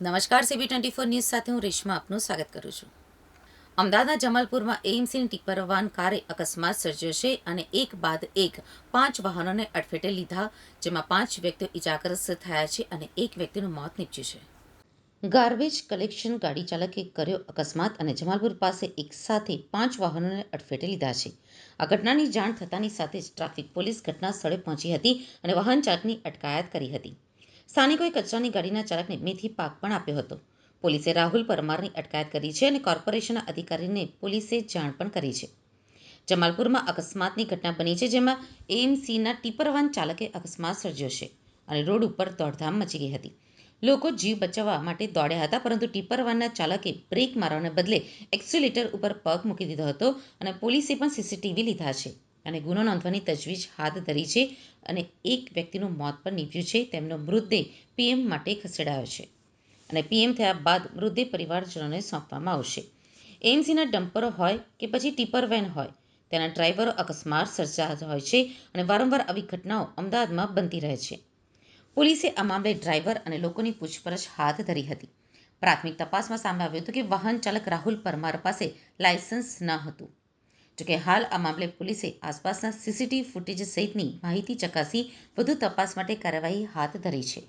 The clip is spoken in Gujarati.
નમસ્કાર સીબી ટ્વેન્ટી ફોર ન્યૂઝ સાથે હું રેશમા આપનું સ્વાગત કરું છું. અમદાવાદના જમાલપુરમાં એઇમ્સની ટીપર વાન કારે અકસ્માત સર્જ્યો છે અને એક બાદ એક પાંચ વાહનોને અડફેટે લીધા, જેમાં પાંચ વ્યક્તિઓ ઇજાગ્રસ્ત થયા છે અને એક વ્યક્તિનું મોત નીપજ્યું છે. ગાર્બેજ કલેક્શન ગાડી ચાલકે કર્યો અકસ્માત અને જમાલપુર પાસે એક સાથે પાંચ વાહનોને અડફેટે લીધા છે. આ ઘટનાની જાણ થતાની સાથે જ ટ્રાફિક પોલીસ ઘટના સ્થળે પહોંચી હતી અને વાહન ચાલકની અટકાયત કરી હતી. સ્થાનિકોએ કચરાની ગાડીના ચાલકને મેથી પાક પણ આપ્યો હતો. પોલીસે રાહુલ પરમારની અટકાયત કરી છે અને કોર્પોરેશનના અધિકારીને પોલીસે જાણ પણ કરી છે. જમાલપુરમાં અકસ્માતની ઘટના બની છે જેમાં એએમસીના ટીપરવાન ચાલકે અકસ્માત સર્જ્યો છે અને રોડ ઉપર દોડધામ મચી ગઈ હતી. લોકો જીવ બચાવવા માટે દોડ્યા હતા, પરંતુ ટીપર વાનના ચાલકે બ્રેક મારવાને બદલે એક્સ્યુલેટર ઉપર પગ મૂકી દીધો હતો અને પોલીસે પણ સીસીટીવી લીધા છે. અને ગુનો નોંધવાની તજવીજ હાથ ધરી છે અને એક વ્યક્તિનું મોત પણ નીપજ્યું છે. તેમનો મૃતદેહ પીએમ માટે ખસેડાયો છે અને પીએમ થયા બાદ મૃતદેહ પરિવારજનોને સોંપવામાં આવશે. એએમસીના ડમ્પરો હોય કે પછી ટીપર વેન હોય, તેના ડ્રાઈવરો અકસ્માત સર્જાતા હોય છે અને વારંવાર આવી ઘટનાઓ અમદાવાદમાં બનતી રહે છે. પોલીસે આ મામલે ડ્રાઈવર અને લોકોની પૂછપરછ હાથ ધરી હતી. પ્રાથમિક તપાસમાં સામે આવ્યું હતું કે વાહન ચાલક રાહુલ પરમાર પાસે લાયસન્સ ન હતું. જોકે હાલ આ મામલે પોલીસે આસપાસના સીસીટીવી ફૂટેજ સહિતની માહિતી ચકાસી વધુ તપાસ માટે કાર્યવાહી હાથ ધરી છે.